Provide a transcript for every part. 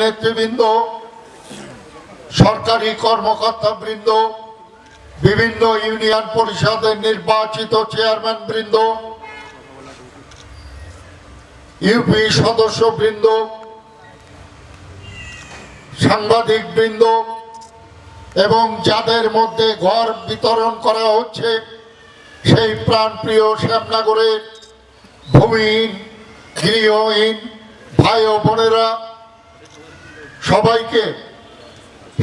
নেতৃবৃন্দ সরকারি কর্মকর্তা বৃন্দ বিভিন্ন ইউনিয়ন পরিষদের নির্বাচিত চেয়ারম্যান বৃন্দ ইউপি সদস্য বৃন্দ সাংবাদিক বৃন্দ এবং যাদের মধ্যে ঘর বিতরণ করা হচ্ছে, সেই প্রাণপ্রিয় শ্যামনগরের ভূমিহীন, গৃহহীন ভাই ও বোনেরা সবাইকে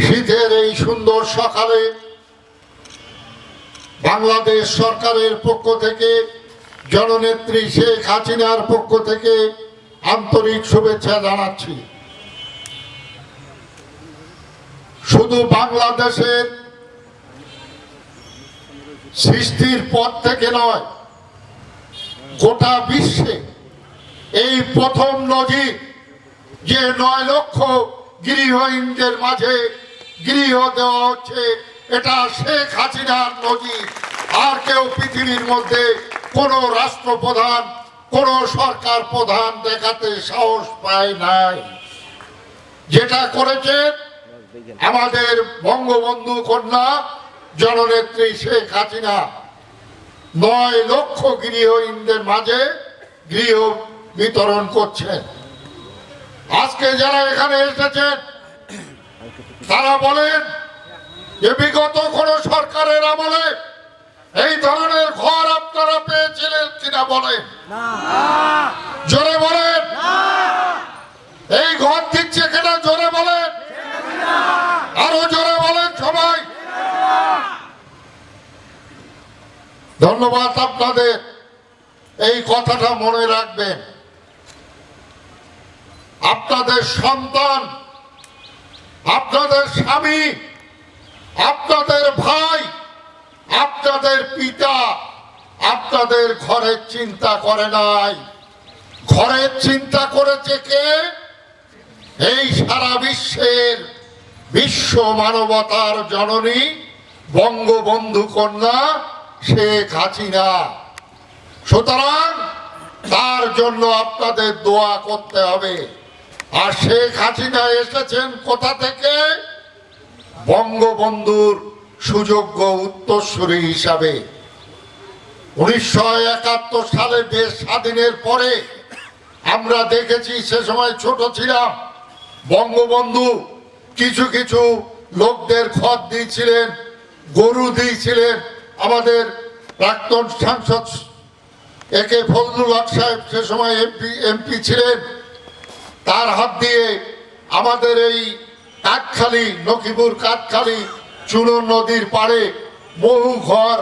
শীতের এই সুন্দর সকালে বাংলাদেশ সরকারের পক্ষ থেকে, জননেত্রী শেখ হাসিনার পক্ষ থেকে আন্তরিক শুভেচ্ছা জানাচ্ছি। শুধু বাংলাদেশের সৃষ্টির পর থেকে নয়, গোটা বিশ্বে এই প্রথম নজির যে নয় লক্ষ গৃহহীনদের মাঝে গৃহ দেওয়া হচ্ছে। এটা শেখ হাসিনার নজির। আর কেউ পৃথিবীর মধ্যে কোন রাষ্ট্রপ্রধান, কোন সরকার প্রধান দেখাতে সাহস পায় নাই। যেটা করেছে আমাদের বঙ্গবন্ধু কন্যা, জননেত্রী শেখ হাসিনা। নয় লক্ষ গৃহহীনদের মাঝে গৃহ বিতরণ করছেন। আজকে যারা এখানে এসেছেন তারা বলেন যে বিগত কোন সরকারের আমলে এই ধরনের ঘর আপনারা পেয়েছিলেন কিনা বলেন। জোরে বলেন। এই ঘর দিচ্ছে কিনা জোরে বলেন। আরও জোরে বলেন সবাই। ধন্যবাদ আপনাদের। এই কথাটা মনে রাখবেন। আপনাদের সন্তান, আপনাদের স্বামী, আপনাদের ভাই, আপনাদের পিতা আপনাদের ঘরের চিন্তা করে নাই। ঘরের চিন্তা করেছে কে? এই সারা বিশ্বের বিশ্ব মানবতার জননী, বঙ্গবন্ধু কন্যা শেখ হাসিনা। সুতরাং তার জন্য আপনাদের দোয়া করতে হবে। আর শেখ হাসিনা এসেছেন কোথা থেকে? বঙ্গবন্ধুর সুযোগ্য উত্তরসূরি হিসাবে। উনিশশো একাত্তর সালে দেশ স্বাধীনের পরে আমরা দেখেছি সে সময় ছোট ছিলাম। বঙ্গবন্ধু কিছু কিছু লোকদের খত দিয়েছিলেন, গরু দিয়েছিলেন। আমাদের প্রাক্তন সাংসদ একে ফজলুল হক সাহেব সে সময় এমপি এমপি ছিলেন। তার হাত দিয়ে আমাদের এই কাঠখালি নকিপুর কাঠখালি, চুনো নদীর পাড়ে বহু ঘর,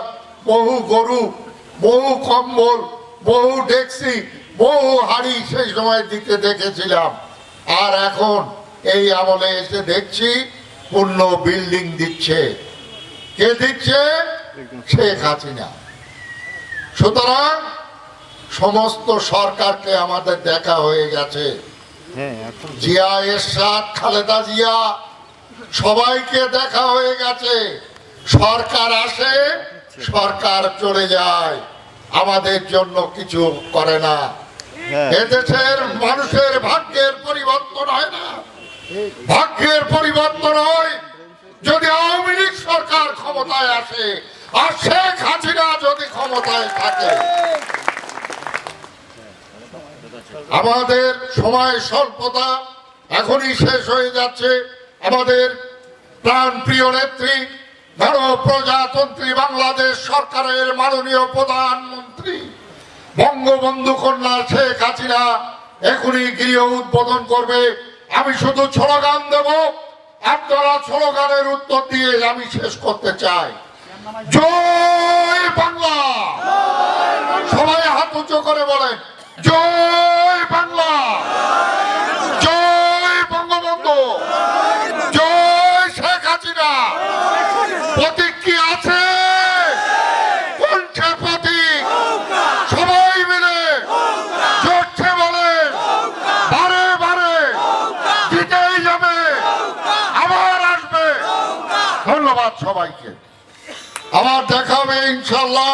বহু গরু, বহু কম্বল, বহু ডেক্সি, বহু হাড়ি সেই সময় দিতে দেখেছিলাম। আর এখন এই আমলে এসে দেখছি পূর্ণ বিল্ডিং দিচ্ছে। কে দিচ্ছে? শেখ হাসিনা। সুতরাং সমস্ত সরকারকে আমাদের দেখা হয়ে গেছে। জিয়া এরশাদ খালেদা জিয়া সবাইকে দেখা হয়ে গেছে। সরকার আসে সরকার চলে যায়। আমাদের জন্য কিছু করে না। হ্যাঁ। এদেশের মানুষের ভাগ্যের পরিবর্তন হয় না। ভাগ্যের পরিবর্তন হয় যদি আওয়ামী লীগ সরকার ক্ষমতায় আসে আর শেখ হাসিনা যদি ক্ষমতায় থাকে। আমাদের সময় স্বল্পতা এখনই শেষ হয়ে যাচ্ছে। আমাদের প্রাণ প্রিয় নেত্রী গণপ্রজাতন্ত্রী বাংলাদেশ সরকারের মাননীয় প্রধানমন্ত্রী, বঙ্গবন্ধু কন্যা শেখ হাসিনা এখনই গৃহ উদ্বোধন করবে। আমি শুধু স্লোগান দেব, আপনারা স্লোগানের উত্তর দিয়ে আমি শেষ করতে চাই। জয় বাংলা! সবাই হাত উঁচু করে বলেন, জয় বাংলা জয় বঙ্গবন্ধু জয় শেখ হাসিনা প্রতীক কি আছে কোনটা প্রতীক সবাই মিলে জোরছে বলেন বারে বারে জিতেই যাবে আবার আসবে ধন্যবাদ সবাইকে। আবার দেখা হবে ইনশাল্লাহ